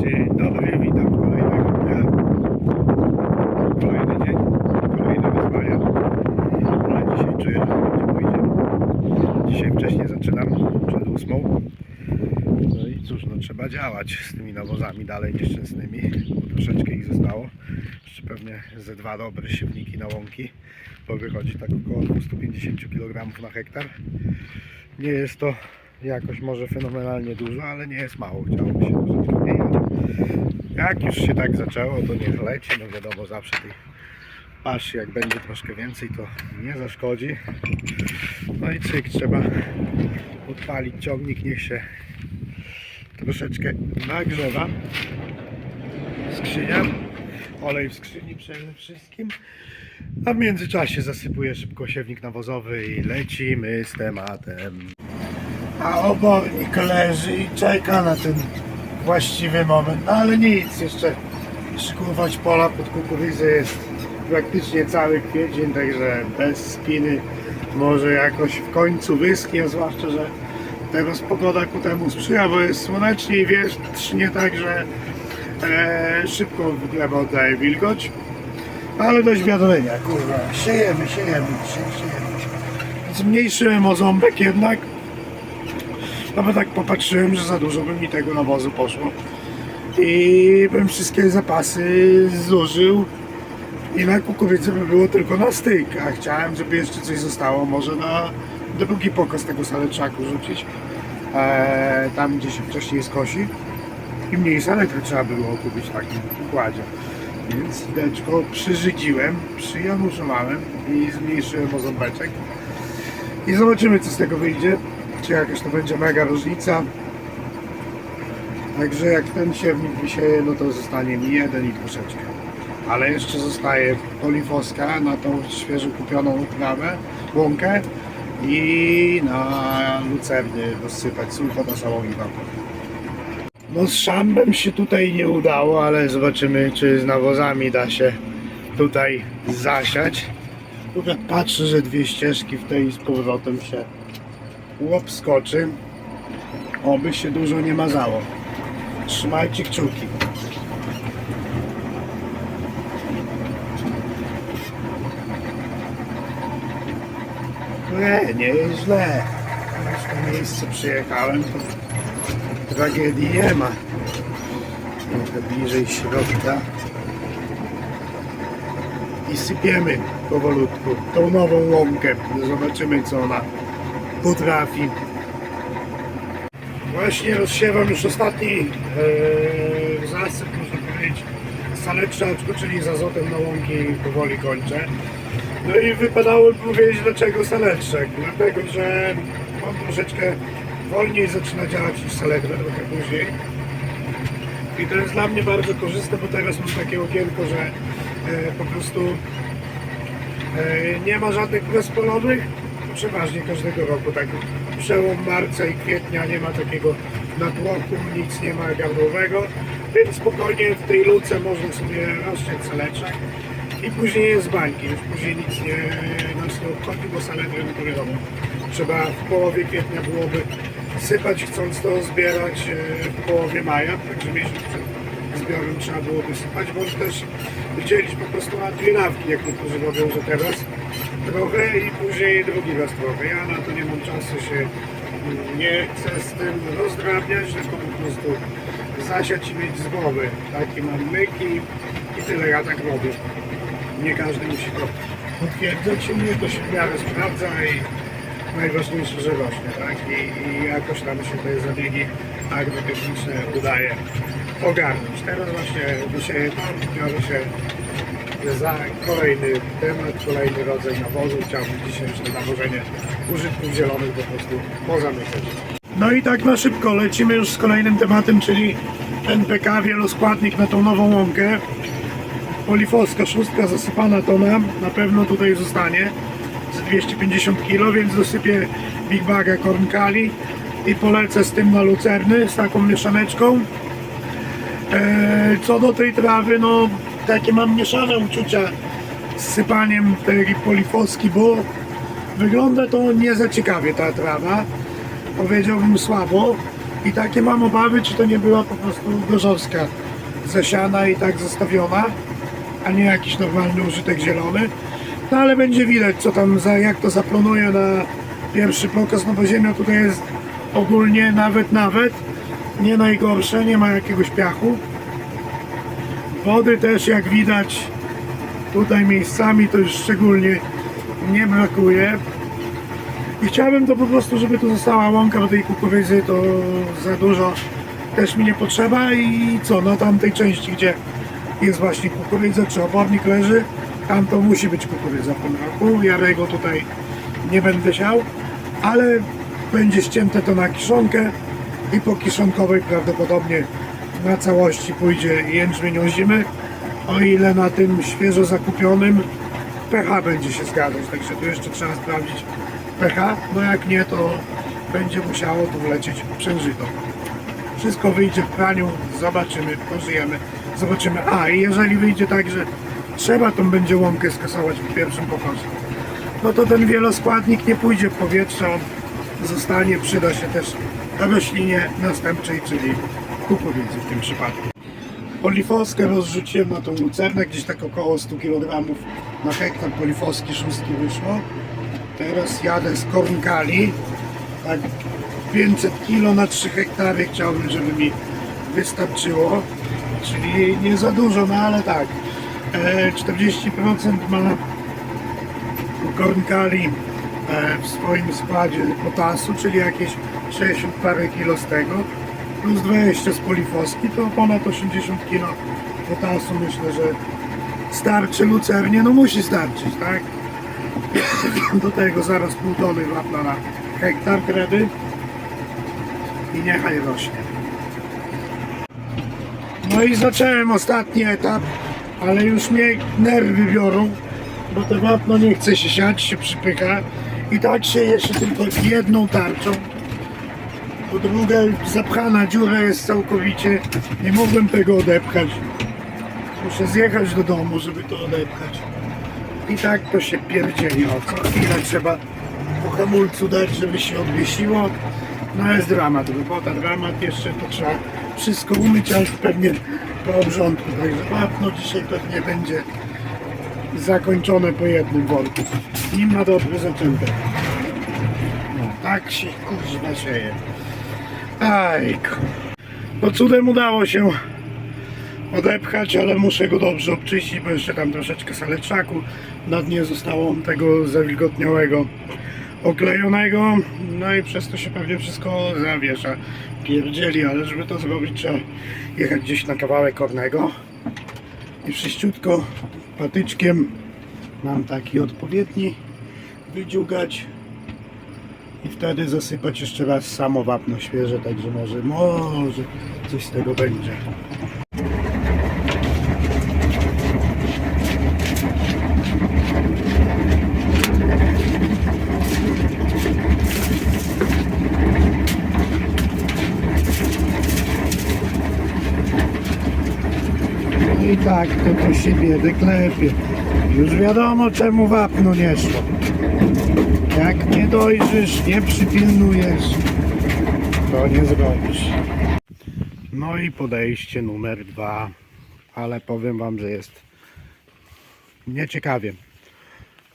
Dzień dobry, witam kolejnego dnia. Kolejny dzień, kolejne wyzwania. Ale dzisiaj czuję, że będzie mój dzień. Dzisiaj wcześniej zaczynam, przed ósmą. No i cóż, no trzeba działać z tymi nawozami dalej nieszczęsnymi, bo troszeczkę ich zostało. Jeszcze pewnie ze dwa dobre siewniki na łąki, bo wychodzi tak około 250 kg na hektar. Nie jest to jakoś może fenomenalnie dużo, ale nie jest mało. Chciałoby się troszeczkę mniej, ale jak już się tak zaczęło, to niech leci. No wiadomo, zawsze tej paszy jak będzie troszkę więcej, to nie zaszkodzi. No i cyk, trzeba odpalić ciągnik, niech się troszeczkę nagrzewa. Skrzynia, olej w skrzyni przede wszystkim. A w międzyczasie zasypuję szybko siewnik nawozowy i lecimy z tematem. A obornik leży i czeka na ten właściwy moment. No ale nic, jeszcze szykować pola pod kukurydzę jest praktycznie cały kwiecień, także bez spiny może jakoś w końcu wyschnie, zwłaszcza, że teraz pogoda ku temu sprzyja, bo jest słonecznie i wietrznie, także e, szybko gleba oddaje wilgoć. Ale dość wiadomenia, kurwa, siejemy, siejemy, siejemy. Zmniejszyłem o ząbek jednak, no bo tak popatrzyłem, że za dużo by mi tego nawozu poszło. I bym wszystkie zapasy zużył i na kukurydzę by było tylko na styk. A chciałem, żeby jeszcze coś zostało, może na drugi pokaz tego saleczaku rzucić. E, tam gdzie się wcześniej skosi. I mniej saletry trzeba było kupić w takim układzie. Więc deczko przyżydziłem, przyjanuszowałem i zmniejszyłem o. I zobaczymy co z tego wyjdzie. Czy jakaś to będzie mega różnica. Także jak ten siewnik wysieje, no to zostanie mi jeden i troszeczkę. Ale jeszcze zostaje polifoska na tą świeżo kupioną uprawę, łąkę i na lucerny rozsypać sulfat osałowiwa. No z szambem się tutaj nie udało, ale zobaczymy czy z nawozami da się tutaj zasiać. Jak patrzę, że dwie ścieżki w tej z powrotem się łop skoczy. Oby się dużo nie mazało. Trzymajcie kciuki. Nie, nie jest źle. Już to miejsce przyjechałem, to tragedii nie ma. Trochę bliżej środka. I sypiemy powolutku tą nową łąkę. Zobaczymy co ona potrafi. Właśnie rozsiewam już ostatni e, zasyp, można powiedzieć, saleczniaczku, czyli z azotem na łąki powoli kończę. No i wypadało powiedzieć dlaczego saleczek. Dlatego, że on troszeczkę wolniej zaczyna działać niż saletra, trochę później. I to jest dla mnie bardzo korzystne, bo teraz mam takie okienko, że e, po prostu e, nie ma żadnych kres polowych. Przeważnie każdego roku, tak przełom marca i kwietnia nie ma takiego natłoku, nic nie ma gardłowego, więc spokojnie w tej luce można sobie rozciąć saleczek i później jest bańki, już później nic nie nas nie obchodzi, bo saletry to wiadomo, trzeba w połowie kwietnia byłoby sypać, chcąc to zbierać e, w połowie maja, także miesiąc przed zbiorem trzeba byłoby sypać, bądź też dzielić po prostu na dwie nawki, jak niektórzy robią, że teraz trochę i później drugi raz trochę. Ja na to nie mam czasu się, mm, nie chcę z tym rozdrabniać, tylko po prostu zasiać i mieć z głowy. Taki mam myk i, tyle ja tak robię. Nie każdy musi to potwierdzać, mnie to się w miarę sprawdza i najważniejsze, że rośnie, tak? I, i jakoś tam się te zabiegi agrotechniczne udaje ogarnąć. Teraz właśnie wysieję tam, biorę się za kolejny temat, kolejny rodzaj nawozu. Chciałbym to nawożenie użytków zielonych po prostu pozamykać. No i tak na szybko lecimy już z kolejnym tematem, czyli NPK, wieloskładnik na tą nową łąkę. Polifoska szóstka zasypana tona, na pewno tutaj zostanie z 250 kg, więc dosypię Big Baga kornkali i polecę z tym na lucerny, z taką mieszaneczką. E, Co do tej trawy, no takie mam mieszane uczucia z sypaniem tej polifoski, bo wygląda to nie za ciekawie ta trawa. Powiedziałbym słabo, I takie mam obawy, czy to nie była po prostu gorzowska zasiana i tak zostawiona, a nie jakiś normalny użytek zielony. No ale będzie widać, co tam, za, jak to zaplanuje na pierwszy pokaz, no bo ziemia tutaj jest ogólnie nawet, nawet nie najgorsze, nie ma jakiegoś piachu. Wody też jak widać tutaj miejscami to już szczególnie nie brakuje. I chciałbym to po prostu, żeby tu została łąka, bo tej kukurydzy to za dużo też mi nie potrzeba i co, na tamtej części, gdzie jest właśnie kukurydza, czy obornik leży, tam to musi być kukurydza w tym roku. Ja tego tutaj nie będę siał, ale będzie ścięte to na kiszonkę i po kiszonkowej prawdopodobnie na całości pójdzie jęczmień ozimy, o ile na tym świeżo zakupionym pH będzie się zgadzać, także tu jeszcze trzeba sprawdzić pH, no jak nie to będzie musiało tu wlecieć przężyto. Wszystko wyjdzie w praniu, zobaczymy, pożyjemy, zobaczymy. A i jeżeli wyjdzie tak, że trzeba tą będzie łąkę skasować w pierwszym pokosie, no to ten wieloskładnik nie pójdzie w powietrze, on zostanie, przyda się też roślinie następczej, czyli kukurydzy w tym przypadku. Polifoskę rozrzuciłem na tą lucernę, gdzieś tak około 100 kg na hektar polifoski szóstki wyszło. Teraz jadę z kornkali, tak 500 kg na 3 hektary chciałbym, żeby mi wystarczyło, czyli nie za dużo, no ale tak, e, 40% ma kornkali e, w swoim składzie potasu, czyli jakieś 60 parę kilo z tego, plus 20 z polifoski, to ponad 80 kg potasu myślę, że starczy lucernie, no musi starczyć, tak? Do tego zaraz pół tony wapna na hektar kredy i niechaj rośnie. No i zacząłem ostatni etap, ale już mnie nerwy biorą, bo to wapno nie chce się siać, się przypycha i tak się jeszcze tylko jedną tarczą. Po drugie zapchana dziura jest całkowicie, nie mogłem tego odepchać. Muszę zjechać do domu, żeby to odepchać. I tak to się pierdzieli. O, co chwilę trzeba po hamulcu dać, żeby się odwiesiło. No jest dramat, robota, dramat. Jeszcze to trzeba wszystko umyć, ale pewnie po obrządku. Także wapno dzisiaj pewnie będzie zakończone po jednym worku. Nim na dobre zaczęte. No, tak się kurwa sieje. Ajku. No cudem udało się odepchać, ale muszę go dobrze obczyścić, bo jeszcze tam troszeczkę saleczaku na dnie zostało tego zawilgotniałego oklejonego, no i przez to się pewnie wszystko zawiesza, pierdzieli, ale żeby to zrobić trzeba jechać gdzieś na kawałek kornego i wszyściutko patyczkiem mam taki odpowiedni wydziugać i wtedy zasypać jeszcze raz samo wapno świeże, także może, może coś z tego będzie. I tak to po siebie wyklepie. Już wiadomo czemu wapno nie szło. Jak nie dojrzysz, nie przypilnujesz, to nie zrobisz. No i podejście numer dwa, ale powiem wam, że jest nieciekawie.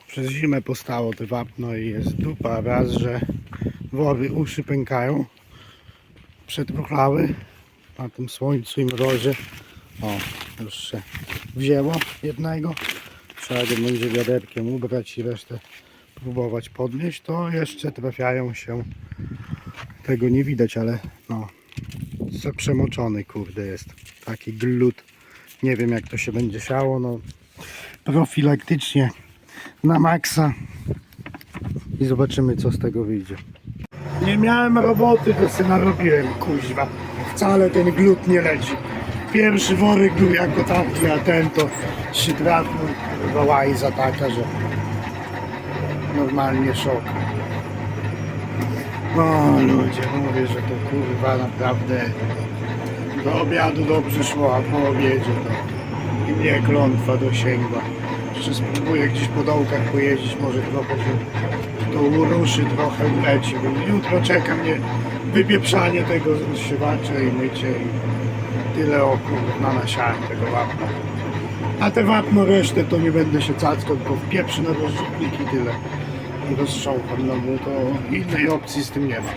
Przez zimę postało to wapno i jest dupa. Raz, że wory uszy pękają, przetruchlały na tym słońcu i mrozie. O, już się wzięło jednego. Trzeba go będzie wiaderkiem ubrać i resztę próbować podnieść. To jeszcze trafiają się. Tego nie widać, ale no przemoczony kurde jest. Taki glut. Nie wiem jak to się będzie siało. No profilaktycznie na maksa i zobaczymy co z tego wyjdzie. Nie miałem roboty, to sobie narobiłem, kuźwa. Wcale ten glut nie leci. Pierwszy worek był jako taki, a ten to się trafił, kurwa łajza taka, że normalnie szok. No ludzie, mówię, że to kurwa naprawdę do obiadu dobrze szło, a po obiedzie to i mnie klątwa dosięgła. Jeszcze spróbuję gdzieś po dołkach pojeździć, może trochę się to uruszy, trochę leci. Jutro czeka mnie wypieprzanie tego zszywacze i mycie i tyle oków na nasiałem tego wapna. A te wapno resztę to nie będę się cackał, tylko wpieprzy na rozrzutnik i tyle rozstrzałkam, no to innej opcji z tym nie ma.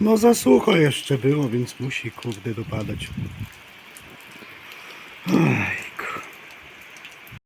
No za sucho jeszcze było, więc musi kurde dopadać.